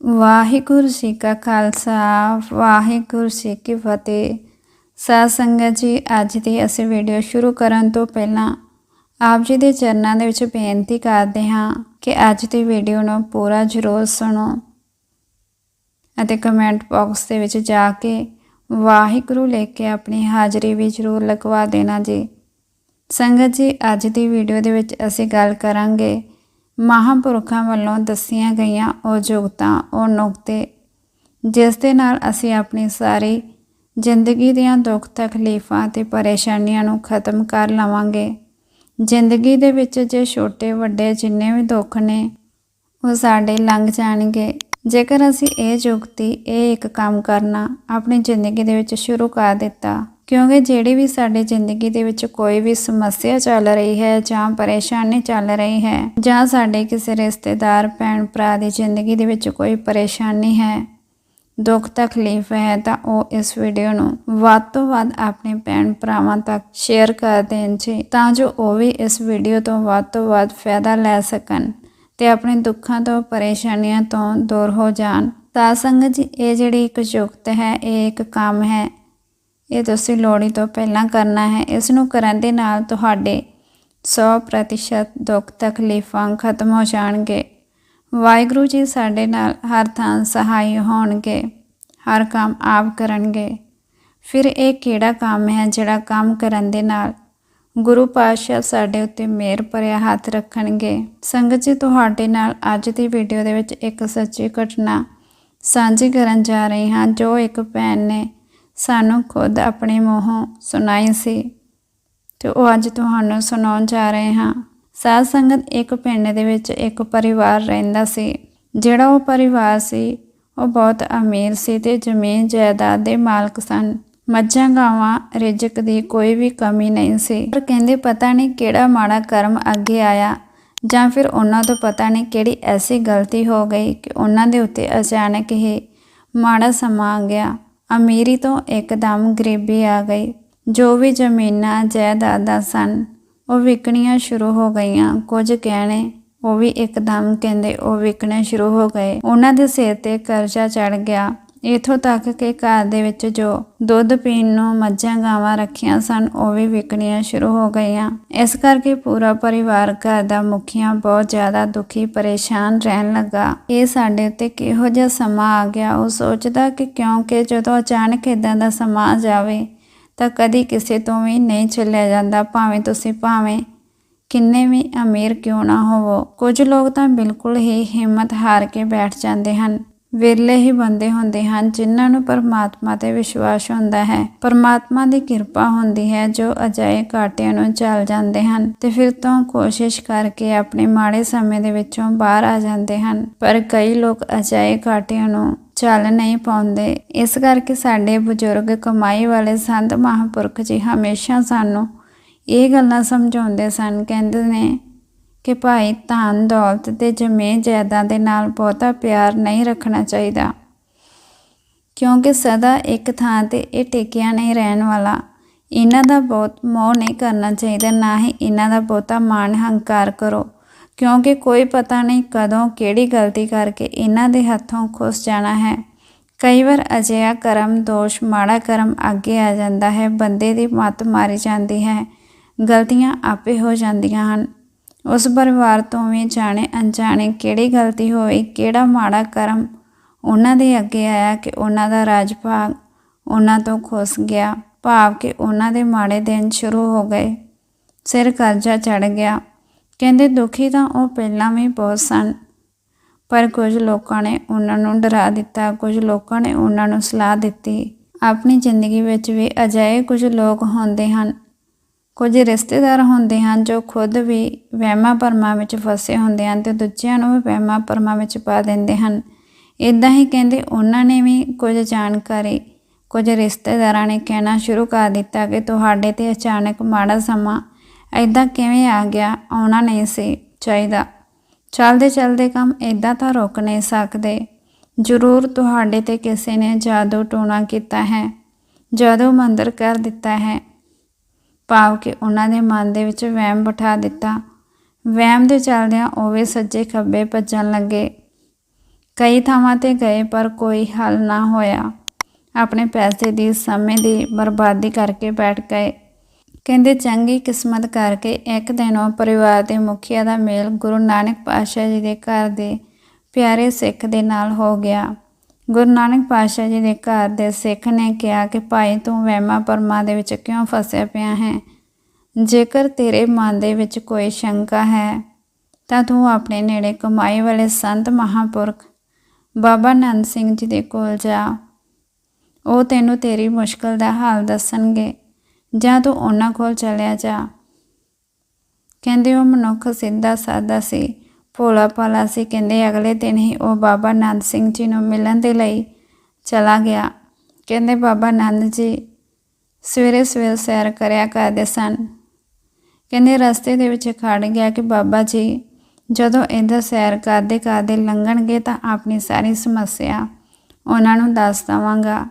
ਵਾਹਿਗੁਰੂ ਜੀ ਕਾ ਖਾਲਸਾ, ਵਾਹਿਗੁਰੂ ਜੀ ਕੀ ਫਤਿਹ। ਸਾਧ ਸੰਗਤ ਜੀ, ਅੱਜ ਦੀ ਅਸੀਂ ਵੀਡੀਓ ਸ਼ੁਰੂ ਕਰਨ ਤੋਂ ਪਹਿਲਾਂ ਆਪ ਜੀ ਦੇ ਚਰਨਾਂ ਦੇ ਵਿੱਚ ਬੇਨਤੀ ਕਰਦੇ ਹਾਂ ਕਿ ਅੱਜ ਦੀ ਵੀਡੀਓ ਨੂੰ ਪੂਰਾ ਜ਼ਰੂਰ ਸੁਣੋ ਅਤੇ ਕਮੈਂਟ ਬਾਕਸ ਦੇ ਵਿੱਚ ਜਾ ਕੇ ਵਾਹਿਗੁਰੂ ਲੈ ਕੇ ਆਪਣੀ ਹਾਜ਼ਰੀ ਵੀ ਜ਼ਰੂਰ ਲਗਵਾ ਦੇਣਾ ਜੀ। ਸੰਗਤ ਜੀ, ਅੱਜ ਦੀ ਵੀਡੀਓ ਦੇ ਵਿੱਚ ਅਸੀਂ ਗੱਲ ਕਰਾਂਗੇ ਮਹਾਂਪੁਰਖਾਂ ਵੱਲੋਂ ਦੱਸੀਆਂ ਗਈਆਂ ਉਹ ਜੁਗਤਾਂ ਉਹ ਨੁਕਤੇ, ਜਿਸ ਦੇ ਨਾਲ ਅਸੀਂ ਆਪਣੀ ਸਾਰੀ ਜ਼ਿੰਦਗੀ ਦੀਆਂ ਦੁੱਖ ਤਕਲੀਫਾਂ ਤੇ ਪਰੇਸ਼ਾਨੀਆਂ ਨੂੰ ਖਤਮ ਕਰ ਲਵਾਂਗੇ। ਜ਼ਿੰਦਗੀ ਦੇ ਵਿੱਚ ਜੇ ਛੋਟੇ, ਵੱਡੇ ਜਿੰਨੇ ਵੀ ਦੁੱਖ ਨੇ, ਉਹ ਸਾਡੇ ਲੰਘ ਜਾਣਗੇ। ਜੇਕਰ ਅਸੀਂ ਇਹ ਜੁਗਤੀ ਇਹ ਇੱਕ ਕੰਮ ਕਰਨਾ, ਆਪਣੀ ਜ਼ਿੰਦਗੀ ਦੇ ਵਿੱਚ ਸ਼ੁਰੂ ਕਰ ਦਿੱਤਾ ਕਿਉਂਕਿ ਜਿਹੜੀ ਵੀ ਸਾਡੀ ਜ਼ਿੰਦਗੀ ਦੇ ਵਿੱਚ ਕੋਈ ਵੀ ਸਮੱਸਿਆ ਚੱਲ ਰਹੀ ਹੈ ਜਾਂ ਪਰੇਸ਼ਾਨੀ ਚੱਲ ਰਹੀ ਹੈ ਜਾਂ ਸਾਡੇ ਕਿਸੇ ਰਿਸ਼ਤੇਦਾਰ, ਭੈਣ ਭਰਾ ਦੀ ਜ਼ਿੰਦਗੀ ਦੇ ਵਿੱਚ ਕੋਈ ਪਰੇਸ਼ਾਨੀ ਹੈ, ਦੁੱਖ ਤਕਲੀਫ ਹੈ, ਤਾਂ ਉਹ ਇਸ ਵੀਡੀਓ ਨੂੰ ਵੱਧ ਤੋਂ ਵੱਧ ਆਪਣੇ ਭੈਣ ਭਰਾਵਾਂ ਤੱਕ ਸ਼ੇਅਰ ਕਰ ਦੇਣ ਜੀ, ਤਾਂ ਜੋ ਉਹ ਵੀ ਇਸ ਵੀਡੀਓ ਤੋਂ ਵੱਧ ਤੋਂ ਵੱਧ ਫਾਇਦਾ ਲੈ ਸਕਣ ਤੇ ਆਪਣੇ ਦੁੱਖਾਂ ਤੋਂ, ਪਰੇਸ਼ਾਨੀਆਂ ਤੋਂ ਦੂਰ ਹੋ ਜਾਣ। ਤਾਂ ਸੰਗਤ ਜੀ, ਇਹ ਜਿਹੜੀ ਇੱਕ ਯੁਕਤ ਹੈ, ਇਹ ਇੱਕ ਕੰਮ ਹੈ ਇਹ ਤੁਸੀਂ ਲੋਹੜੀ ਤੋਂ ਪਹਿਲਾਂ ਕਰਨਾ ਹੈ। ਇਸ ਨੂੰ ਕਰਨ ਦੇ ਨਾਲ ਤੁਹਾਡੇ 100% ਦੁੱਖ ਤਕਲੀਫਾਂ ਖਤਮ ਹੋ ਜਾਣਗੇ। ਵਾਹਿਗੁਰੂ ਜੀ ਸਾਡੇ ਨਾਲ ਹਰ ਥਾਂ ਸਹਾਈ ਹੋਣਗੇ, ਹਰ ਕੰਮ ਆਪ ਕਰਨਗੇ। ਫਿਰ ਇਹ ਕਿਹੜਾ ਕੰਮ ਹੈ ਜਿਹੜਾ ਕੰਮ ਕਰਨ ਦੇ ਨਾਲ ਗੁਰੂ ਪਾਤਸ਼ਾਹ ਸਾਡੇ ਉੱਤੇ ਮਿਹਰ ਭਰਿਆ ਹੱਥ ਰੱਖਣਗੇ? ਸੰਗਤ ਜੀ, ਤੁਹਾਡੇ ਨਾਲ ਅੱਜ ਦੀ ਵੀਡੀਓ ਦੇ ਵਿੱਚ ਇੱਕ ਸੱਚੀ ਘਟਨਾ ਸਾਂਝੀ ਕਰਨ ਜਾ ਰਹੀ ਹਾਂ। ਜੋ ਇੱਕ ਭੈਣ ਨੇ ਸਾਨੂੰ ਖੁਦ ਆਪਣੇ ਮੂੰਹੋਂ ਸੁਣਾਈ ਸੀ ਤੇ ਉਹ ਅੱਜ ਤੁਹਾਨੂੰ ਸੁਣਾਉਣ ਜਾ ਰਹੇ ਹਾਂ। ਸਾਧ ਸੰਗਤ ਇੱਕ ਪਿੰਡ ਦੇ ਵਿੱਚ ਇੱਕ ਪਰਿਵਾਰ ਰਹਿੰਦਾ ਸੀ। ਜਿਹੜਾ ਉਹ ਪਰਿਵਾਰ ਸੀ, ਉਹ ਬਹੁਤ ਅਮੀਰ ਸੀ ਤੇ ਜ਼ਮੀਨ ਜਾਇਦਾਦ ਦੇ ਮਾਲਕ ਸਨ। ਮੱਝਾਂ, ਗਾਵਾਂ, ਰਿਜਕ ਦੀ ਕੋਈ ਵੀ ਕਮੀ ਨਹੀਂ ਸੀ। ਪਰ ਕਹਿੰਦੇ ਪਤਾ ਨਹੀਂ ਕਿਹੜਾ ਮਾੜਾ ਕਰਮ ਅੱਗੇ ਆਇਆ ਜਾਂ ਫਿਰ ਉਹਨਾਂ ਤੋਂ ਪਤਾ ਨਹੀਂ ਕਿਹੜੀ ਐਸੀ ਗਲਤੀ ਹੋ ਗਈ ਕਿ ਉਹਨਾਂ ਦੇ ਉੱਤੇ ਅਚਾਨਕ ਹੀ ਮਾੜਾ ਸਮਾਂ ਆ ਗਿਆ। ਅਮੀਰੀ ਤੋਂ ਇੱਕਦਮ ਗਰੀਬੀ ਆ ਗਈ। ਜੋ ਵੀ ਜ਼ਮੀਨਾਂ, ਜਾਇਦਾਦਾਂ ਸਨ, ਉਹ ਵਿਕਣੀਆਂ ਸ਼ੁਰੂ ਹੋ ਗਈਆਂ। ਕੁਝ ਗਹਿਣੇ, ਉਹ ਵੀ ਇੱਕਦਮ ਕਹਿੰਦੇ ਉਹ ਵਿਕਣੇ ਸ਼ੁਰੂ ਹੋ ਗਏ। ਉਹਨਾਂ ਦੇ ਸਿਰ ਤੇ ਕਰਜ਼ਾ ਚੜ ਗਿਆ। ਇਥੋਂ ਤੱਕ ਕਿ ਘਰ ਦੇ ਵਿੱਚ ਜੋ ਦੁੱਧ ਪੀਣ ਨੂੰ ਮੱਝਾਂ ਗਾਵਾਂ ਰੱਖੀਆਂ ਸਨ, ਉਹ ਵੀ ਵਿਕਣੀਆਂ ਸ਼ੁਰੂ ਹੋ ਗਈਆਂ। ਇਸ ਕਰਕੇ ਪੂਰਾ ਪਰਿਵਾਰ ਘਰ ਦਾ ਮੁਖੀਆ ਬਹੁਤ ਜ਼ਿਆਦਾ ਦੁਖੀ, ਪਰੇਸ਼ਾਨ ਰਹਿਣ ਲੱਗਾ। ਇਹ ਸਾਡੇ ਉੱਤੇ ਕਿਹੋ ਜਿਹਾ ਸਮਾਂ ਆ ਗਿਆ? ਉਹ ਸੋਚਦਾ ਕਿ ਕਿਉਂਕਿ ਜਦੋਂ ਅਚਾਨਕ ਇਦਾਂ ਦਾ ਸਮਾਂ ਆ ਜਾਵੇ, ਤਾਂ ਕਦੀ ਕਿਸੇ ਤੋਂ ਵੀ ਨਹੀਂ ਚੱਲਿਆ ਜਾਂਦਾ। ਭਾਵੇਂ ਤੁਸੀਂ ਭਾਵੇਂ ਕਿੰਨੇ ਵੀ ਅਮੀਰ ਕਿਉਂ ਨਾ ਹੋਵੋ, ਕੁਝ ਲੋਕ ਤਾਂ ਬਿਲਕੁਲ ਹੀ ਹਿੰਮਤ ਹਾਰ ਕੇ ਬੈਠ ਜਾਂਦੇ ਹਨ। ਵਿਰਲੇ ਹੀ ਬੰਦੇ ਹੁੰਦੇ ਹਨ, ਜਿਨ੍ਹਾਂ ਨੂੰ ਪਰਮਾਤਮਾ ਤੇ ਵਿਸ਼ਵਾਸ ਹੁੰਦਾ ਹੈ। ਪਰਮਾਤਮਾ ਦੀ ਕਿਰਪਾ ਹੁੰਦੀ ਹੈ, ਜੋ ਅਜਾਏ ਕਾਟਿਆਂ ਨੂੰ ਚੱਲ ਜਾਂਦੇ ਹਨ ਤੇ ਫਿਰ ਤੋਂ ਕੋਸ਼ਿਸ਼ ਕਰਕੇ ਆਪਣੇ ਮਾੜੇ ਸਮੇਂ ਦੇ ਵਿੱਚੋਂ ਬਾਹਰ ਆ ਜਾਂਦੇ ਹਨ। ਪਰ ਕਈ ਲੋਕ ਅਜਾਏ ਕਾਟਿਆਂ ਨੂੰ ਚੱਲ ਨਹੀਂ ਪਾਉਂਦੇ। ਇਸ ਕਰਕੇ ਸਾਡੇ ਬਜ਼ੁਰਗ ਕਮਾਈ ਵਾਲੇ ਸੰਤ ਮਹਾਂਪੁਰਖ ਜੀ ਹਮੇਸ਼ਾ ਸਾਨੂੰ ਇਹ ਗੱਲਾਂ ਸਮਝਾਉਂਦੇ ਸਨ, ਕਹਿੰਦੇ ਨੇ ਕਿ ਭਾਈ ਧਨ, ਦੌਲਤ ਤੇ ਜ਼ਮੀਨ ਜਾਇਦਾਦ ਦੇ ਨਾਲ ਬਹੁਤਾ ਪਿਆਰ ਨਹੀਂ ਰੱਖਣਾ ਚਾਹੀਦਾ। ਕਿਉਂਕਿ ਸਦਾ ਇੱਕ ਥਾਂ ਤੇ ਇਹ ਟਿਕਿਆ ਨਹੀਂ ਰਹਿਣ ਵਾਲਾ। ਇਹਨਾਂ ਦਾ ਬਹੁਤ ਮੋਹ ਨਹੀਂ ਕਰਨਾ ਚਾਹੀਦਾ, ਨਾ ਹੀ ਇਹਨਾਂ ਦਾ ਬਹੁਤਾ ਮਾਣ ਹੰਕਾਰ ਕਰੋ। ਕਿਉਂਕਿ ਕੋਈ ਪਤਾ ਨਹੀਂ ਕਦੋਂ ਕਿਹੜੀ ਗਲਤੀ ਕਰਕੇ ਇਹਨਾਂ ਦੇ ਹੱਥੋਂ ਖੁੱਸ ਜਾਣਾ ਹੈ। ਕਈ ਵਾਰ ਅਜਿਹਾ ਕਰਮ, ਦੋਸ਼, ਮਾੜਾ ਕਰਮ ਅੱਗੇ ਆ ਜਾਂਦਾ ਹੈ, ਬੰਦੇ ਦੀ ਮੱਤ ਮਾਰੀ ਜਾਂਦੀ ਹੈ। ਗਲਤੀਆਂ ਆਪੇ ਹੋ ਜਾਂਦੀਆਂ ਹਨ। ਉਸ ਪਰਿਵਾਰ ਤੋਂ ਵੀ ਜਾਣੇ ਅਣਜਾਣੇ ਕਿਹੜੀ ਗਲਤੀ ਹੋਈ ਕਿਹੜਾ ਮਾੜਾ ਕਰਮ ਉਹਨਾਂ ਦੇ ਅੱਗੇ ਆਇਆ ਕਿ ਉਹਨਾਂ ਦਾ ਰਾਜ ਭਾਗ ਉਹਨਾਂ ਤੋਂ ਖੁੱਸ ਗਿਆ, ਭਾਵ ਕਿ ਉਹਨਾਂ ਦੇ ਮਾੜੇ ਦਿਨ ਸ਼ੁਰੂ ਹੋ ਗਏ। ਸਿਰ ਕਰਜ਼ਾ ਚੜ ਗਿਆ। ਕਹਿੰਦੇ ਦੁਖੀ ਤਾਂ ਉਹ ਪਹਿਲਾਂ ਵੀ ਬਹੁਤ ਸਨ, ਪਰ ਕੁਝ ਲੋਕਾਂ ਨੇ ਉਹਨਾਂ ਨੂੰ ਡਰਾ ਦਿੱਤਾ, ਕੁਝ ਲੋਕਾਂ ਨੇ ਉਹਨਾਂ ਨੂੰ ਸਲਾਹ ਦਿੱਤੀ। ਆਪਣੀ ਜ਼ਿੰਦਗੀ ਵਿੱਚ ਵੀ ਅਜਿਹੇ ਕੁਝ ਲੋਕ ਹੁੰਦੇ ਹਨ ਕੁਝ ਰਿਸ਼ਤੇਦਾਰ ਹੁੰਦੇ ਹਨ ਜੋ ਖੁਦ ਵੀ ਵਹਿਮਾਂ ਭਰਮਾਂ ਵਿੱਚ ਫਸੇ ਹੁੰਦੇ ਹਨ ਤੇ ਦੂਜਿਆਂ ਨੂੰ ਵੀ ਵਹਿਮਾਂ ਭਰਮਾਂ ਵਿੱਚ ਪਾ ਦਿੰਦੇ ਹਨ। ਇਦਾਂ ਹੀ ਕਹਿੰਦੇ ਉਹਨਾਂ ਨੇ ਵੀ ਕੁਝ ਜਾਣਕਾਰੀ, ਕੁਝ ਰਿਸ਼ਤੇਦਾਰਾਂ ਨੇ ਕਹਿਣਾ ਸ਼ੁਰੂ ਕਰ ਦਿੱਤਾ ਕਿ ਤੁਹਾਡੇ ਤੇ ਅਚਾਨਕ ਮਾੜਾ ਸਮਾਂ ਐਦਾਂ ਕਿਵੇਂ ਆ ਗਿਆ, ਆਉਣਾ ਨਹੀਂ ਸੀ ਚਾਹੀਦਾ। ਚੱਲਦੇ ਚੱਲਦੇ ਕੰਮ ਐਦਾਂ ਤਾਂ ਰੁਕ ਨਹੀਂ ਸਕਦੇ। ਜ਼ਰੂਰ ਤੁਹਾਡੇ ਤੇ ਕਿਸੇ ਨੇ ਜਾਦੂ ਟੋਣਾ ਕੀਤਾ ਹੈ, ਜਾਦੂ ਮੰਦਰ ਕਰ ਦਿੱਤਾ ਹੈ। ਭਾਵ ਕਿ ਉਹਨਾਂ ਦੇ ਮਨ ਦੇ ਵਿੱਚ ਵਹਿਮ ਬਿਠਾ ਦਿੱਤਾ। ਵਹਿਮ ਦੇ ਚੱਲਦਿਆਂ ਉਹ ਵੀ ਸੱਜੇ ਖੱਬੇ ਭੱਜਣ ਲੱਗੇ। ਕਈ ਥਾਵਾਂ ਤੇ ਗਏ ਪਰ ਕੋਈ ਹੱਲ ਨਾ ਹੋਇਆ। ਆਪਣੇ ਪੈਸੇ ਦੀ, ਸਮੇਂ ਦੀ ਬਰਬਾਦੀ ਕਰਕੇ ਬੈਠ ਗਏ। ਕਹਿੰਦੇ, ਚੰਗੀ ਕਿਸਮਤ ਕਰਕੇ ਇੱਕ ਦਿਨ ਉਹ ਪਰਿਵਾਰ ਦੇ ਮੁਖੀਆ ਦਾ ਮੇਲ ਗੁਰੂ ਨਾਨਕ ਪਾਤਸ਼ਾਹ ਜੀ ਦੇ ਘਰ ਦੇ ਪਿਆਰੇ ਸਿੱਖ ਦੇ ਨਾਲ ਹੋ ਗਿਆ। ਗੁਰੂ ਨਾਨਕ ਪਾਤਸ਼ਾਹ ਜੀ ਦੇ ਘਰ ਦੇ ਸਿੱਖ ਨੇ ਕਿਹਾ ਕਿ ਭਾਈ ਤੂੰ ਵਹਿਮਾਂ ਪਰਮਾਂ ਦੇ ਵਿੱਚ ਕਿਉਂ ਫਸਿਆ ਪਿਆ ਹੈ? ਜੇਕਰ ਤੇਰੇ ਮਨ ਦੇ ਵਿੱਚ ਕੋਈ ਸ਼ੰਕਾ ਹੈ, ਤਾਂ ਤੂੰ ਆਪਣੇ ਨੇੜੇ ਕਮਾਈ ਵਾਲੇ ਸੰਤ ਮਹਾਪੁਰਖ ਬਾਬਾ ਨੰਦ ਸਿੰਘ ਜੀ ਦੇ ਕੋਲ ਜਾ। ਉਹ ਤੈਨੂੰ ਤੇਰੀ ਮੁਸ਼ਕਲ ਦਾ ਹਾਲ ਦੱਸਣਗੇ, ਜਾਂ ਤੂੰ ਉਹਨਾਂ ਕੋਲ ਚਲਿਆ ਜਾ। ਕਹਿੰਦੇ ਉਹ ਮਨੁੱਖ ਸਿੱਧਾ ਸਾਦਾ ਸੀ। ਭੋਲਾ ਭਾਲਾ ਸੀ, ਕਹਿੰਦੇ ਅਗਲੇ ਦਿਨ ਹੀ ਉਹ ਬਾਬਾ ਨੰਦ ਸਿੰਘ ਜੀ ਨੂੰ ਮਿਲਣ ਦੇ ਲਈ ਚਲਾ ਗਿਆ। ਕਹਿੰਦੇ ਬਾਬਾ ਨੰਦ ਜੀ ਸਵੇਰੇ ਸਵੇਰ ਸੈਰ ਕਰਿਆ ਕਰਦੇ ਸਨ। ਕਹਿੰਦੇ ਰਸਤੇ ਦੇ ਵਿੱਚ ਖੜ ਗਿਆ ਕਿ ਬਾਬਾ ਜੀ, ਜਦੋਂ ਇਹਦਾ ਸੈਰ ਕਰਦੇ ਕਰਦੇ ਲੰਘਣਗੇ ਤਾਂ ਆਪਣੀ ਸਾਰੀ ਸਮੱਸਿਆ ਉਹਨਾਂ ਨੂੰ ਦੱਸ ਦਵਾਂਗਾ।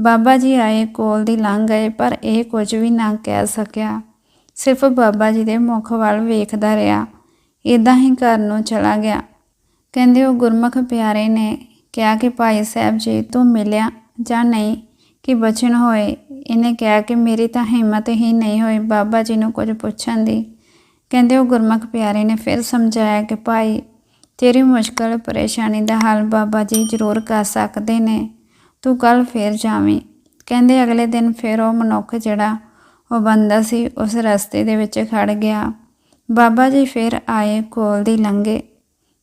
ਬਾਬਾ ਜੀ ਆਏ, ਕੋਲ ਦੀ ਲੰਘ ਗਏ, ਪਰ ਇਹ ਕੁਝ ਵੀ ਨਾ ਕਹਿ ਸਕਿਆ। ਸਿਰਫ ਬਾਬਾ ਜੀ ਦੇ ਮੁਖ ਵੱਲ ਵੇਖਦਾ ਰਿਹਾ। ਇਦਾਂ ਹੀ ਘਰ ਨੂੰ ਚਲਾ ਗਿਆ। ਕਹਿੰਦੇ ਉਹ ਗੁਰਮੁਖ ਪਿਆਰੇ ਨੇ ਕਿਹਾ ਕਿ ਭਾਈ ਸਾਹਿਬ ਜੀ, ਤੂੰ ਮਿਲਿਆ ਜਾਂ ਨਹੀਂ? ਕਿ ਬਚਨ ਹੋਏ? ਇਹਨੇ ਕਿਹਾ ਕਿ ਮੇਰੀ ਤਾਂ ਹਿੰਮਤ ਹੀ ਨਹੀਂ ਹੋਈ ਬਾਬਾ ਜੀ ਨੂੰ ਕੁਝ ਪੁੱਛਣ ਦੀ। ਕਹਿੰਦੇ ਉਹ ਗੁਰਮੁਖ ਪਿਆਰੇ ਨੇ ਫਿਰ ਸਮਝਾਇਆ ਕਿ ਭਾਈ, ਤੇਰੀ ਮੁਸ਼ਕਲ, ਪਰੇਸ਼ਾਨੀ ਦਾ ਹੱਲ ਬਾਬਾ ਜੀ ਜ਼ਰੂਰ ਕਰ ਸਕਦੇ ਨੇ। ਤੂੰ ਕੱਲ ਫੇਰ ਜਾਵੀਂ। ਕਹਿੰਦੇ ਅਗਲੇ ਦਿਨ ਫਿਰ ਉਹ ਮਨੁੱਖ ਜਿਹੜਾ ਉਹ ਬੰਦਾ ਸੀ, ਉਸ ਰਸਤੇ ਦੇ ਵਿੱਚ ਖੜ ਗਿਆ। ਬਾਬਾ ਜੀ ਫਿਰ ਆਏ ਕੋਲ ਦੀ ਲੰਘੇ।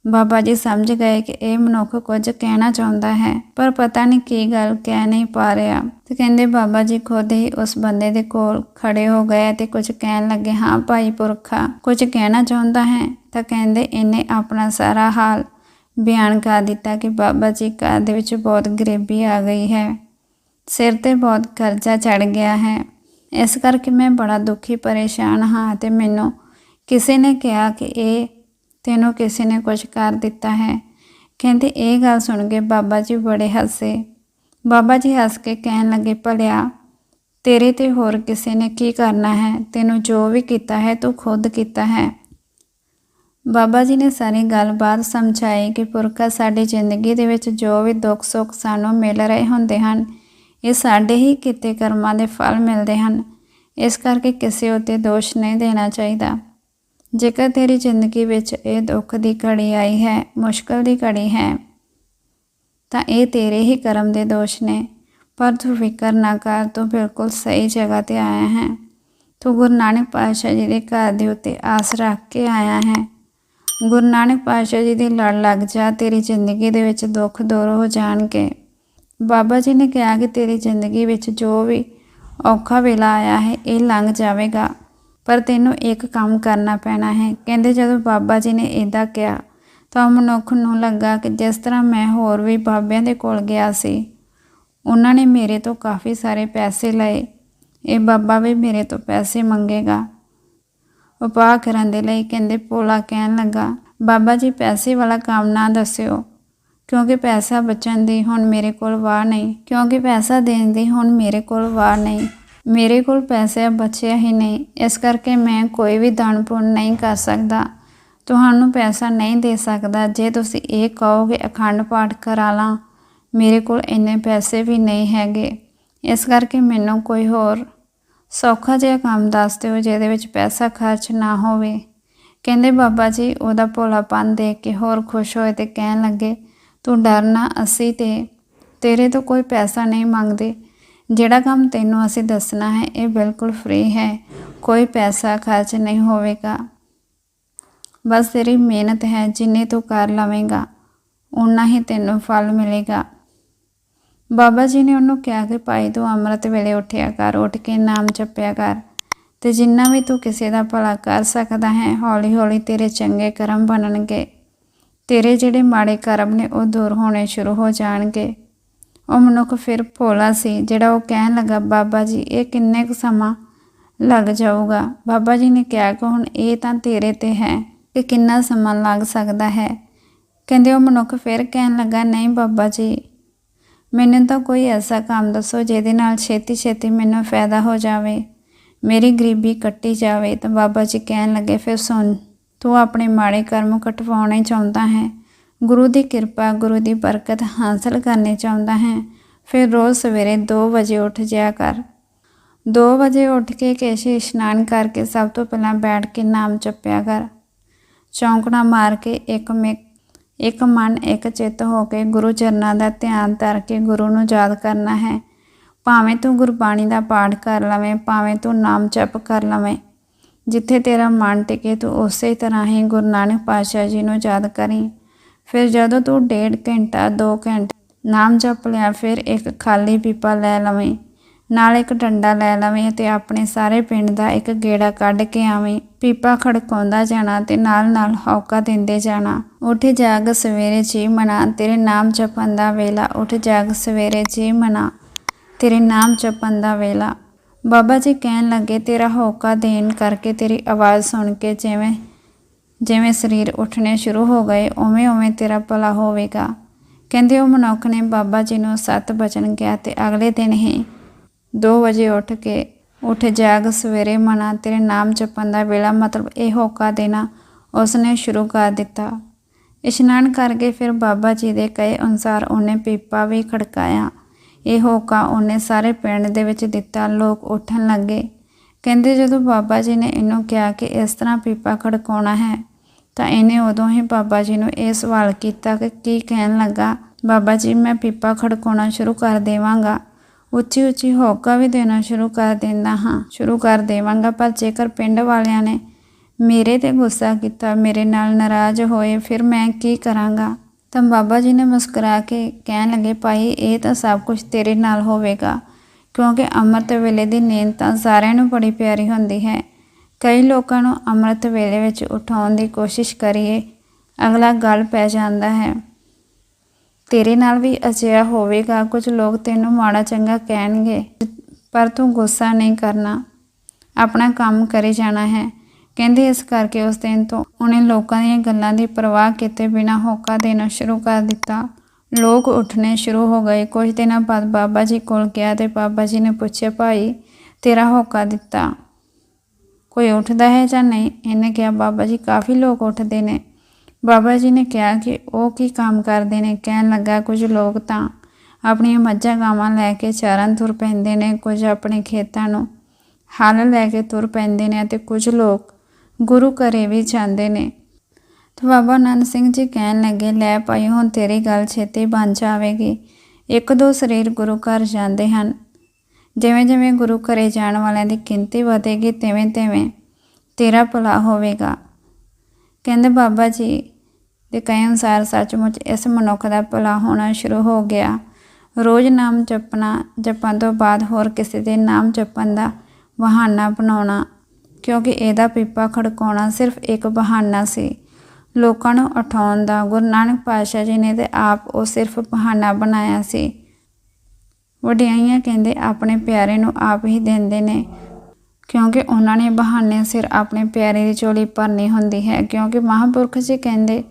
ਬਾਬਾ ਜੀ ਸਮਝ ਗਏ ਕਿ ਇਹ ਮਨੁੱਖ ਕੁਝ ਕਹਿਣਾ ਚਾਹੁੰਦਾ ਹੈ, ਪਰ ਪਤਾ ਨਹੀਂ ਕੀ ਗੱਲ ਕਹਿ ਨਹੀਂ ਪਾ ਰਿਹਾ। ਤੇ ਕਹਿੰਦੇ ਬਾਬਾ ਜੀ ਖੁਦ ਹੀ ਉਸ ਬੰਦੇ ਦੇ ਕੋਲ ਖੜੇ ਹੋ ਗਏ ਤੇ ਕੁਝ ਕਹਿਣ ਲੱਗੇ, ਹਾਂ ਭਾਈ ਪੁਰਖਾ, ਕੁਝ ਕਹਿਣਾ ਚਾਹੁੰਦਾ ਹੈ? ਤਾਂ ਕਹਿੰਦੇ, ਇਹਨੇ ਆਪਣਾ ਸਾਰਾ ਹਾਲ ਬਿਆਨ ਕਰ ਦਿੱਤਾ ਕਿ ਬਾਬਾ ਜੀ ਘਰ ਦੇ ਵਿੱਚ ਬਹੁਤ ਗਰੀਬੀ ਆ ਗਈ ਹੈ। ਸਿਰ ਤੇ ਬਹੁਤ ਕਰਜ਼ਾ ਚੜ ਗਿਆ ਹੈ। ਇਸ ਕਰਕੇ ਮੈਂ ਬੜਾ ਦੁਖੀ, ਪਰੇਸ਼ਾਨ ਹਾਂ ਤੇ ਮੈਨੂੰ ਕਿਸੇ ਨੇ ਕਿਹਾ ਕਿ ਇਹ ਤੈਨੂੰ ਕਿਸੇ ਨੇ ਕੁਝ ਕਰ ਦਿੱਤਾ ਹੈ। ਕਹਿੰਦੇ, ਇਹ ਗੱਲ ਸੁਣ ਕੇ ਬਾਬਾ ਜੀ ਬੜੇ ਹੱਸੇ। ਬਾਬਾ ਜੀ ਹੱਸ ਕੇ ਕਹਿਣ ਲੱਗੇ, ਭਲਿਆ, ਤੇਰੇ ਤੇ ਹੋਰ ਕਿਸੇ ਨੇ ਕੀ ਕਰਨਾ ਹੈ? ਤੈਨੂੰ ਜੋ ਵੀ ਕੀਤਾ ਹੈ, ਤੂੰ ਖੁਦ ਕੀਤਾ ਹੈ। ਬਾਬਾ ਜੀ ਨੇ ਸਾਰੀ ਗੱਲਬਾਤ ਸਮਝਾਈ ਕਿ ਪੁਰਖਾ ਸਾਡੀ ਜ਼ਿੰਦਗੀ ਦੇ ਵਿੱਚ ਜੋ ਵੀ ਦੁੱਖ ਸੁੱਖ ਸਾਨੂੰ ਮਿਲ ਰਹੇ ਹੁੰਦੇ ਹਨ, ਇਹ ਸਾਡੇ ਹੀ ਕੀਤੇ ਕਰਮਾਂ ਦੇ ਫਲ ਮਿਲਦੇ ਹਨ। ਇਸ ਕਰਕੇ ਕਿਸੇ ਉਤੇ ਦੋਸ਼ ਨਹੀਂ ਦੇਣਾ ਚਾਹੀਦਾ। ਜੇਕਰ ਤੇਰੀ ਜ਼ਿੰਦਗੀ ਵਿੱਚ ਇਹ ਦੁੱਖ ਦੀ ਘੜੀ ਆਈ ਹੈ, ਮੁਸ਼ਕਲ ਦੀ ਘੜੀ ਹੈ, ਤਾਂ ਇਹ ਤੇਰੇ ਹੀ ਕਰਮ ਦੇ ਦੋਸ਼ ਨੇ। ਪਰ ਤੂੰ ਫਿਕਰ ਨਾ ਕਰ, ਤੂੰ ਬਿਲਕੁਲ ਸਹੀ ਜਗ੍ਹਾ ਤੇ ਆਇਆ ਹੈ। ਤੂੰ ਗੁਰੂ ਨਾਨਕ ਪਾਤਸ਼ਾਹ ਜੀ ਦੇ ਘਰ ਦੇ ਉੱਤੇ ਆਸ ਰੱਖ ਕੇ ਆਇਆ ਹੈ। ਗੁਰੂ ਨਾਨਕ ਪਾਤਸ਼ਾਹ ਜੀ ਦੀ ਲੜ ਲੱਗ ਜਾ, ਤੇਰੀ ਜ਼ਿੰਦਗੀ ਦੇ ਵਿੱਚ ਦੁੱਖ ਦੂਰ ਹੋ ਜਾਣਗੇ। ਬਾਬਾ ਜੀ ਨੇ ਕਿਹਾ ਕਿ ਤੇਰੀ ਜ਼ਿੰਦਗੀ ਵਿੱਚ ਜੋ ਵੀ ਔਖਾ ਵੇਲਾ ਆਇਆ ਹੈ, ਇਹ ਲੰਘ ਜਾਵੇਗਾ। ਪਰ ਤੈਨੂੰ ਇੱਕ ਕੰਮ ਕਰਨਾ ਪੈਣਾ ਹੈ। ਕਹਿੰਦੇ ਜਦੋਂ ਬਾਬਾ ਜੀ ਨੇ ਇਦਾਂ ਕਿਹਾ, ਤਾਂ ਮਨੁੱਖ ਨੂੰ ਲੱਗਾ ਕਿ ਜਿਸ ਤਰ੍ਹਾਂ ਮੈਂ ਹੋਰ ਵੀ ਬਾਬਿਆਂ ਦੇ ਕੋਲ ਗਿਆ ਸੀ, ਉਹਨਾਂ ਨੇ ਮੇਰੇ ਤੋਂ ਕਾਫੀ ਸਾਰੇ ਪੈਸੇ ਲਏ। ਇਹ ਬਾਬਾ ਵੀ ਮੇਰੇ ਤੋਂ ਪੈਸੇ ਮੰਗੇਗਾ। ਉਪਾਅ ਕਰਨ ਦੇ ਲਈ ਕਹਿੰਦੇ ਪੋਲਾ ਕਹਿਣ ਲੱਗਾ, ਬਾਬਾ ਜੀ ਪੈਸੇ ਵਾਲਾ ਕੰਮ ਨਾ ਦੱਸਿਓ, ਕਿਉਂਕਿ ਪੈਸਾ ਬਚਣ ਦੀ ਹੁਣ ਮੇਰੇ ਕੋਲ ਵਾਹ ਨਹੀਂ, ਕਿਉਂਕਿ ਪੈਸਾ ਦੇਣ ਦੀ ਹੁਣ ਮੇਰੇ ਕੋਲ ਵਾਹ ਨਹੀਂ। ਮੇਰੇ ਕੋਲ ਪੈਸੇ ਬਚਿਆ ਹੀ ਨਹੀਂ, ਇਸ ਕਰਕੇ ਮੈਂ ਕੋਈ ਵੀ ਦਾਨ ਪੁੰਨ ਨਹੀਂ ਕਰ ਸਕਦਾ। ਤੁਹਾਨੂੰ ਪੈਸਾ ਨਹੀਂ ਦੇ ਸਕਦਾ, ਜੇ ਤੁਸੀਂ ਇਹ ਕਹੋਗੇ, ਅਖੰਡ ਪਾਠ ਕਰਾ ਲਾਂ। ਮੇਰੇ ਕੋਲ ਇੰਨੇ ਪੈਸੇ ਵੀ ਨਹੀਂ ਹੈਗੇ, ਇਸ ਕਰਕੇ ਮੈਨੂੰ ਕੋਈ ਹੋਰ ਸੌਖਾ ਜਿਹਾ ਕੰਮ ਦੱਸ ਦਿਓ, ਜਿਹਦੇ ਵਿੱਚ ਪੈਸਾ ਖਰਚ ਨਾ ਹੋਵੇ। ਕਹਿੰਦੇ, ਬਾਬਾ ਜੀ, ਉਹਦਾ ਭੋਲਾਪਨ ਦੇਖ ਕੇ ਹੋਰ ਖੁਸ਼ ਹੋਏ ਤੇ ਕਹਿਣ ਲੱਗੇ, ਤੂੰ ਡਰਨਾ ਅਸੀਂ ਤੇ ਤੇਰੇ ਤੋਂ ਕੋਈ ਪੈਸਾ ਨਹੀਂ ਮੰਗਦੇ। ਜਿਹੜਾ ਕੰਮ ਤੈਨੂੰ ਅਸੀਂ ਦੱਸਣਾ ਹੈ, ਇਹ ਬਿਲਕੁਲ ਫ੍ਰੀ ਹੈ। ਕੋਈ ਪੈਸਾ ਖਰਚ ਨਹੀਂ ਹੋਵੇਗਾ। ਬਸ ਤੇਰੀ ਮਿਹਨਤ ਹੈ, ਜਿੰਨੇ ਤੂੰ ਕਰ ਲਵੇਂਗਾ ਉਨਾ ਹੀ ਤੈਨੂੰ ਫਲ ਮਿਲੇਗਾ। ਬਾਬਾ ਜੀ ਨੇ ਉਹਨੂੰ ਕਿਹਾ ਕਿ ਭਾਈ ਤੂੰ ਅੰਮ੍ਰਿਤ ਵੇਲੇ ਉੱਠਿਆ ਕਰ, ਉੱਠ ਕੇ ਨਾਮ ਜਪਿਆ ਕਰ ਤੇ ਜਿੰਨਾ ਵੀ ਤੂੰ ਕਿਸੇ ਦਾ ਭਲਾ ਕਰ ਸਕਦਾ ਹੈ ਹੌਲੀ ਹੌਲੀ ਤੇਰੇ ਚੰਗੇ ਕਰਮ ਬਣਨਗੇ। ਤੇਰੇ ਜਿਹੜੇ ਮਾੜੇ ਕਰਮ ਨੇ, ਉਹ ਦੂਰ ਹੋਣੇ ਸ਼ੁਰੂ ਹੋ ਜਾਣਗੇ। ਉਹ ਮਨੁੱਖ ਫਿਰ ਭੋਲਾ ਸੀ, ਜਿਹੜਾ ਉਹ ਕਹਿਣ ਲੱਗਾ, ਬਾਬਾ ਜੀ, ਇਹ ਕਿੰਨੇ ਕੁ ਸਮਾਂ ਲੱਗ ਜਾਊਗਾ? ਬਾਬਾ ਜੀ ਨੇ ਕਿਹਾ ਕਿ ਹੁਣ ਇਹ ਤਾਂ ਤੇਰੇ ਤੇ ਹੈ ਕਿ ਕਿੰਨਾ ਸਮਾਂ ਲੱਗ ਸਕਦਾ ਹੈ। ਕਹਿੰਦੇ ਉਹ ਮਨੁੱਖ ਫਿਰ ਕਹਿਣ ਲੱਗਾ, ਨਹੀਂ ਬਾਬਾ ਜੀ, ਮੈਨੂੰ ਤਾਂ ਕੋਈ ਐਸਾ ਕੰਮ ਦੱਸੋ ਜਿਹਦੇ ਨਾਲ ਛੇਤੀ ਛੇਤੀ ਮੈਨੂੰ ਫਾਇਦਾ ਹੋ ਜਾਵੇ, ਮੇਰੀ ਗਰੀਬੀ ਕੱਟੀ ਜਾਵੇ। ਤਾਂ ਬਾਬਾ ਜੀ ਕਹਿਣ ਲੱਗੇ, ਫਿਰ ਸੁਣ, ਤੂੰ ਆਪਣੇ ਮਾੜੇ ਕਰਮ ਕਟਵਾਉਣੇ ਚਾਹੁੰਦਾ ਹੈ। ਗੁਰੂ ਦੀ ਕਿਰਪਾ, ਗੁਰੂ ਦੀ ਬਰਕਤ ਹਾਸਲ ਕਰਨੀ ਚਾਹੁੰਦਾ ਹੈ। ਫਿਰ ਰੋਜ਼ ਸਵੇਰੇ 2 ਵਜੇ ਉੱਠ ਜਾਇਆ ਕਰ। 2 ਵਜੇ ਉੱਠ ਕੇ ਕੇਸ਼ੀ ਇਸ਼ਨਾਨ ਕਰਕੇ ਸਭ ਤੋਂ ਪਹਿਲਾਂ ਬੈਠ ਕੇ ਨਾਮ ਜਪਿਆ ਕਰ। ਚੌਂਕੜਾ ਮਾਰ ਕੇ ਇੱਕ ਮੇ, ਇੱਕ ਮਨ, ਇੱਕ ਚਿੱਤ ਹੋ ਕੇ ਗੁਰੂ ਚਰਨਾਂ ਦਾ ਧਿਆਨ ਧਰ ਕੇ ਗੁਰੂ ਨੂੰ ਯਾਦ ਕਰਨਾ ਹੈ। ਭਾਵੇਂ ਤੂੰ ਗੁਰਬਾਣੀ ਦਾ ਪਾਠ ਕਰ ਲਵੇਂ, ਭਾਵੇਂ ਤੂੰ ਨਾਮ ਜਪ ਕਰ ਲਵੇਂ, ਜਿੱਥੇ ਤੇਰਾ ਮਨ ਟਿਕੇ ਤੂੰ ਉਸੇ ਤਰ੍ਹਾਂ ਹੀ ਗੁਰੂ ਨਾਨਕ ਪਾਤਸ਼ਾਹ ਜੀ ਨੂੰ ਯਾਦ ਕਰੀ। ਫਿਰ ਜਦੋਂ ਤੂੰ ਡੇਢ ਘੰਟਾ 2 ਘੰਟਾ ਨਾਮ ਜਪ ਲਿਆ, ਫਿਰ ਇੱਕ ਖਾਲੀ ਪੀਪਾ ਲੈ ਲਵੇਂ, ਨਾਲ ਇੱਕ ਡੰਡਾ ਲੈ ਲਵੇਂ ਤੇ ਆਪਣੇ ਸਾਰੇ ਪਿੰਡ ਦਾ ਇੱਕ ਗੇੜਾ ਕੱਢ ਕੇ ਆਵੇਂ। ਪੀਪਾ ਖੜਕਾਉਂਦਾ ਜਾਣਾ ਤੇ ਨਾਲ ਨਾਲ ਹੌਕਾ ਦਿੰਦੇ ਜਾਣਾ। ਉੱਠ ਜਾਗ ਸਵੇਰੇ ਜੀ ਮਨਾ, ਤੇਰੇ ਨਾਮ ਜਪਣ ਦਾ ਵੇਲਾ। ਉੱਠ ਜਾਗ ਸਵੇਰੇ ਜੀ ਮਨਾ, ਤੇਰੇ ਨਾਮ ਜਪਣ ਦਾ ਵੇਲਾ। ਬਾਬਾ ਜੀ ਕਹਿਣ ਲੱਗੇ, ਤੇਰਾ ਹੌਕਾ ਦੇਣ ਕਰਕੇ ਤੇਰੀ ਆਵਾਜ਼ ਸੁਣ ਕੇ ਜਿਵੇਂ ਜਿਵੇਂ ਸਰੀਰ ਉੱਠਣੇ ਸ਼ੁਰੂ ਹੋ ਗਏ, ਉਵੇਂ ਉਵੇਂ ਤੇਰਾ ਭਲਾ ਹੋਵੇਗਾ। ਕਹਿੰਦੇ ਉਹ ਮਨੁੱਖ ਨੇ ਬਾਬਾ ਜੀ ਨੂੰ ਸੱਤ ਬਚਨ ਕਿਹਾ ਤੇ ਅਗਲੇ ਦਿਨ ਹੀ 2 ਵਜੇ ਉੱਠ ਕੇ ਉੱਠ ਜਾਗ ਸਵੇਰੇ ਮਨਾ ਤੇਰੇ ਨਾਮ ਜਪਣ ਦਾ ਵੇਲਾ ਮਤਲਬ ਇਹ ਹੋਕਾ ਦੇਣਾ ਉਸਨੇ ਸ਼ੁਰੂ ਕਰ ਦਿੱਤਾ। ਇਸ਼ਨਾਨ ਕਰਕੇ ਫਿਰ ਬਾਬਾ ਜੀ ਦੇ ਕਹੇ ਅਨੁਸਾਰ ਉਹਨੇ ਪੀਪਾ ਵੀ ਖੜਕਾਇਆ। ਇਹ ਹੋਕਾ ਉਹਨੇ ਸਾਰੇ ਪਿੰਡ ਦੇ ਵਿੱਚ ਦਿੱਤਾ, ਲੋਕ ਉੱਠਣ ਲੱਗੇ। ਕਹਿੰਦੇ ਜਦੋਂ ਬਾਬਾ ਜੀ ਨੇ ਇਹਨੂੰ ਕਿਹਾ ਕਿ ਇਸ ਤਰ੍ਹਾਂ ਪੀਪਾ ਖੜਕਾਉਣਾ ਹੈ ਤਾਂ ਇਹਨੇ ਉਦੋਂ ਹੀ ਬਾਬਾ ਜੀ ਨੂੰ ਇਹ ਸਵਾਲ ਕੀਤਾ ਕਿ ਕੀ ਕਹਿਣ ਲੱਗਾ, ਬਾਬਾ ਜੀ, ਮੈਂ ਪੀਪਾ ਖੜਕਾਉਣਾ ਸ਼ੁਰੂ ਕਰ ਦੇਵਾਂਗਾ। ਉੱਚੀ ਉੱਚੀ ਹੋਕਾ ਵੀ ਦੇਣਾ ਸ਼ੁਰੂ ਕਰ ਦਿੰਦਾ ਹਾਂ, ਸ਼ੁਰੂ ਕਰ ਦੇਵਾਂਗਾ, ਪਰ ਜੇਕਰ ਪਿੰਡ ਵਾਲਿਆਂ ਨੇ ਮੇਰੇ ਤੇ ਗੁੱਸਾ ਕੀਤਾ, ਮੇਰੇ ਨਾਲ ਨਾਰਾਜ਼ ਹੋਏ, ਫਿਰ ਮੈਂ ਕੀ ਕਰਾਂਗਾ? ਤਾਂ ਬਾਬਾ ਜੀ ਨੇ ਮੁਸਕਰਾ ਕੇ ਕਹਿਣ ਲੱਗੇ, ਭਾਈ, ਇਹ ਤਾਂ ਸਭ ਕੁਝ ਤੇਰੇ ਨਾਲ ਹੋਵੇਗਾ, ਕਿਉਂਕਿ ਅੰਮ੍ਰਿਤ ਵੇਲੇ ਦੀ ਨੀਂਦ ਤਾਂ ਸਾਰਿਆਂ ਨੂੰ ਬੜੀ ਪਿਆਰੀ ਹੁੰਦੀ ਹੈ। ਕਈ ਲੋਕਾਂ ਨੂੰ ਅੰਮ੍ਰਿਤ ਵੇਲੇ ਵਿੱਚ ਉਠਾਉਣ ਦੀ ਕੋਸ਼ਿਸ਼ ਕਰੀਏ, ਅਗਲਾ ਗੱਲ ਪੈ ਜਾਂਦਾ ਹੈ। ਤੇਰੇ ਨਾਲ ਵੀ ਅਜਿਹਾ ਹੋਵੇਗਾ, ਕੁਝ ਲੋਕ ਤੈਨੂੰ ਮਾੜਾ ਚੰਗਾ ਕਹਿਣਗੇ, ਪਰ ਤੂੰ ਗੁੱਸਾ ਨਹੀਂ ਕਰਨਾ। ਆਪਣਾ ਕੰਮ ਕਰੀ ਜਾਣਾ ਹੈ। ਕਹਿੰਦੇ ਇਸ ਕਰਕੇ ਉਸ ਦਿਨ ਤੋਂ ਉਹਨੇ ਲੋਕਾਂ ਦੀਆਂ ਗੱਲਾਂ ਦੀ ਪਰਵਾਹ ਕੀਤੇ ਬਿਨਾਂ ਹੋਕਾ ਦੇਣਾ ਸ਼ੁਰੂ ਕਰ ਦਿੱਤਾ। ਲੋਕ ਉੱਠਣੇ ਸ਼ੁਰੂ ਹੋ ਗਏ। ਕੁਝ ਦਿਨਾਂ ਬਾਅਦ ਬਾਬਾ ਜੀ ਕੋਲ ਗਿਆ ਤੇ ਬਾਬਾ ਜੀ ਨੇ ਪੁੱਛਿਆ, ਭਾਈ, ਤੇਰਾ ਹੋਕਾ ਦਿੱਤਾ। ਕੋਈ ਉੱਠਦਾ ਹੈ ਜਾਂ ਨਹੀਂ, ਇਹਨੇ ਕਿਹਾ, ਬਾਬਾ ਜੀ, ਕਾਫੀ ਲੋਕ ਉੱਠਦੇ ਨੇ। ਬਾਬਾ ਜੀ ਨੇ ਕਿਹਾ ਕਿ ਉਹ ਕੀ ਕੰਮ ਕਰਦੇ ਨੇ? ਕਹਿਣ ਲੱਗਾ, ਕੁਝ ਲੋਕ ਤਾਂ ਆਪਣੀਆਂ ਮੱਝਾਂ ਗਾਵਾਂ ਲੈ ਕੇ ਚਾਰਨ ਤੁਰ ਪੈਂਦੇ ਨੇ, ਕੁਝ ਆਪਣੇ ਖੇਤਾਂ ਨੂੰ ਹਲ ਲੈ ਕੇ ਤੁਰ ਪੈਂਦੇ ਨੇ ਅਤੇ ਕੁਝ ਲੋਕ ਗੁਰੂ ਘਰੇ ਵੀ ਜਾਂਦੇ ਨੇ। ਤਾਂ ਬਾਬਾ ਆਨੰਦ ਸਿੰਘ ਜੀ ਕਹਿਣ ਲੱਗੇ, ਲੈ ਭਾਈ, ਹੁਣ ਤੇਰੀ ਗੱਲ ਛੇਤੀ ਬਣ ਜਾਵੇਗੀ। ਇੱਕ ਦੋ ਸਰੀਰ ਗੁਰੂ ਘਰ ਜਾਂਦੇ ਹਨ। ਜਿਵੇਂ ਜਿਵੇਂ ਗੁਰੂ ਘਰੇ ਜਾਣ ਵਾਲਿਆਂ ਦੀ ਗਿਣਤੀ ਵਧੇਗੀ, ਤਿਵੇਂ ਤਿਵੇਂ ਤੇਰਾ ਭਲਾ ਹੋਵੇਗਾ। ਕਹਿੰਦੇ ਬਾਬਾ ਜੀ ਦੇ ਕਹੇ ਅਨੁਸਾਰ ਸੱਚਮੁੱਚ ਇਸ ਮਨੁੱਖ ਦਾ ਭਲਾ ਹੋਣਾ ਸ਼ੁਰੂ ਹੋ ਗਿਆ। ਰੋਜ਼ ਨਾਮ ਜਪਣਾ, ਜਪਣ ਤੋਂ ਬਾਅਦ ਹੋਰ ਕਿਸੇ ਦੇ ਨਾਮ ਜਪਣ ਦਾ ਬਹਾਨਾ ਬਣਾਉਣਾ, ਕਿਉਂਕਿ ਇਹਦਾ ਪੀਪਾ ਖੜਕਾਉਣਾ ਸਿਰਫ ਇੱਕ ਬਹਾਨਾ ਸੀ। ਲੋਕਾਂ ਨੂੰ ਉਠਾਉਣ ਦਾ ਗੁਰੂ ਨਾਨਕ ਪਾਤਸ਼ਾਹ ਜੀ ਨੇ ਤੇ ਆਪ ਉਹ ਸਿਰਫ ਬਹਾਨਾ ਬਣਾਇਆ ਸੀ। ਵਡਿਆਈਆਂ ਕਹਿੰਦੇ ਆਪਣੇ ਪਿਆਰੇ ਨੂੰ ਆਪ ਹੀ ਦਿੰਦੇ ਨੇ, ਕਿਉਂਕਿ ਉਹਨਾਂ ਨੇ ਬਹਾਨੇ ਸਿਰ ਆਪਣੇ ਪਿਆਰੇ ਦੀ ਝੋਲੀ ਭਰਨੀ ਹੁੰਦੀ ਹੈ, ਕਿਉਂਕਿ ਮਹਾਂਪੁਰਖ ਜੀ ਕਹਿੰਦੇ,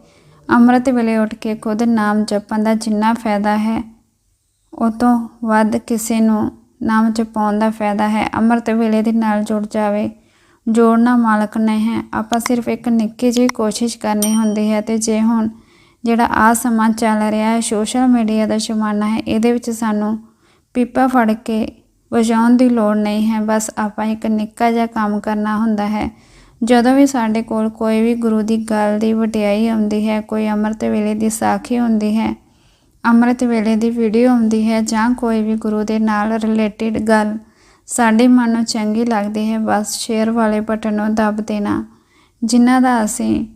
ਅੰਮ੍ਰਿਤ ਵੇਲੇ ਉੱਠ ਕੇ ਖੁਦ ਨਾਮ ਜਪਣ ਦਾ ਜਿੰਨਾ ਫਾਇਦਾ ਹੈ, ਉਹ ਤੋਂ ਵੱਧ ਕਿਸੇ ਨੂੰ ਨਾਮ ਜਪਾਉਣ ਦਾ ਫਾਇਦਾ ਹੈ। ਅੰਮ੍ਰਿਤ ਵੇਲੇ ਦੇ ਨਾਲ ਜੁੜ ਜਾਵੇ ਜੋੜਨਾ ਮਾਲਕ ਨੇ ਹੈ ਆਪਾਂ ਸਿਰਫ ਇੱਕ ਨਿੱਕੀ ਜਿਹੀ ਕੋਸ਼ਿਸ਼ ਕਰਨੀ ਹੁੰਦੀ ਹੈ ਤੇ ਜੇ ਹੁਣ ਜਿਹੜਾ ਆ ਸਮਾਂ ਚੱਲ ਰਿਹਾ ਹੈ, ਸੋਸ਼ਲ ਮੀਡੀਆ ਦਾ ਜ਼ਮਾਨਾ ਹੈ, ਇਹਦੇ ਵਿੱਚ ਸਾਨੂੰ ਪੀਪਾ ਫੜ ਕੇ ਵਜਾਉਣ ਦੀ ਲੋੜ ਨਹੀਂ ਹੈ, ਬਸ ਆਪਾਂ ਇੱਕ ਨਿੱਕਾ ਜਿਹਾ ਕੰਮ ਕਰਨਾ ਹੁੰਦਾ ਹੈ। ਜਦੋਂ ਵੀ ਸਾਡੇ ਕੋਲ ਕੋਈ ਵੀ ਗੁਰੂ ਦੀ ਗੱਲ ਦੀ ਵਡਿਆਈ ਆਉਂਦੀ ਹੈ, ਕੋਈ ਅੰਮ੍ਰਿਤ ਵੇਲੇ ਦੀ ਸਾਖੀ ਹੁੰਦੀ ਹੈ, ਅੰਮ੍ਰਿਤ ਵੇਲੇ ਦੀ ਵੀਡੀਓ ਆਉਂਦੀ ਹੈ ਜਾਂ ਕੋਈ ਵੀ ਗੁਰੂ ਦੇ ਨਾਲ ਰਿਲੇਟਡ ਗੱਲ ਸਾਡੇ ਮਨ ਨੂੰ ਚੰਗੀ ਲੱਗਦੀ ਹੈ, ਬਸ ਸ਼ੇਅਰ ਵਾਲੇ ਬਟਨ ਨੂੰ ਦਬ ਦੇਣਾ। ਜਿਨ੍ਹਾਂ ਦਾ ਅਸੀਂ,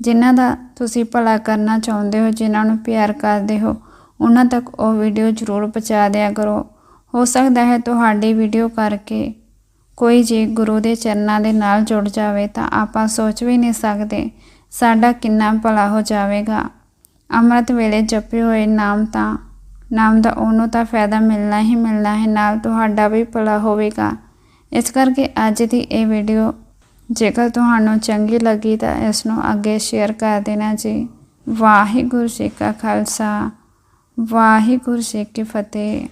ਜਿਨ੍ਹਾਂ ਦਾ ਤੁਸੀਂ ਭਲਾ ਕਰਨਾ ਚਾਹੁੰਦੇ ਹੋ, ਜਿਨ੍ਹਾਂ ਨੂੰ ਪਿਆਰ ਕਰਦੇ ਹੋ ਉਹਨਾਂ ਤੱਕ ਉਹ ਵੀਡੀਓ ਜ਼ਰੂਰ ਪਹੁੰਚਾ ਦਿਆ ਕਰੋ। ਹੋ ਸਕਦਾ ਹੈ ਤੁਹਾਡੀ ਵੀਡੀਓ ਕਰਕੇ ਕੋਈ ਜੇ ਗੁਰੂ ਦੇ ਚਰਨਾਂ ਦੇ ਨਾਲ ਜੁੜ ਜਾਵੇ ਤਾਂ ਆਪਾਂ ਸੋਚ ਵੀ ਨਹੀਂ ਸਕਦੇ ਸਾਡਾ ਕਿੰਨਾ ਭਲਾ ਹੋ ਜਾਵੇਗਾ। ਅੰਮ੍ਰਿਤ ਵੇਲੇ ਜਪੇ ਹੋਏ ਨਾਮ ਤਾਂ, ਨਾਮ ਦਾ ਉਹਨੂੰ ਤਾਂ ਫਾਇਦਾ ਮਿਲਣਾ ਹੀ ਮਿਲਣਾ ਹੈ, ਨਾਲ ਤੁਹਾਡਾ ਵੀ ਭਲਾ ਹੋਵੇਗਾ। ਇਸ ਕਰਕੇ ਅੱਜ ਦੀ ਇਹ ਵੀਡੀਓ ਜੇਕਰ ਤੁਹਾਨੂੰ ਚੰਗੀ ਲੱਗੀ ਤਾਂ ਇਸ ਨੂੰ ਅੱਗੇ ਸ਼ੇਅਰ ਕਰ ਦੇਣਾ ਜੀ। ਵਾਹਿਗੁਰੂ ਜੀ ਕਾ ਖਾਲਸਾ। ਵਾਹਿਗੁਰੂ ਜੀ ਕੀ ਫਤਿਹ।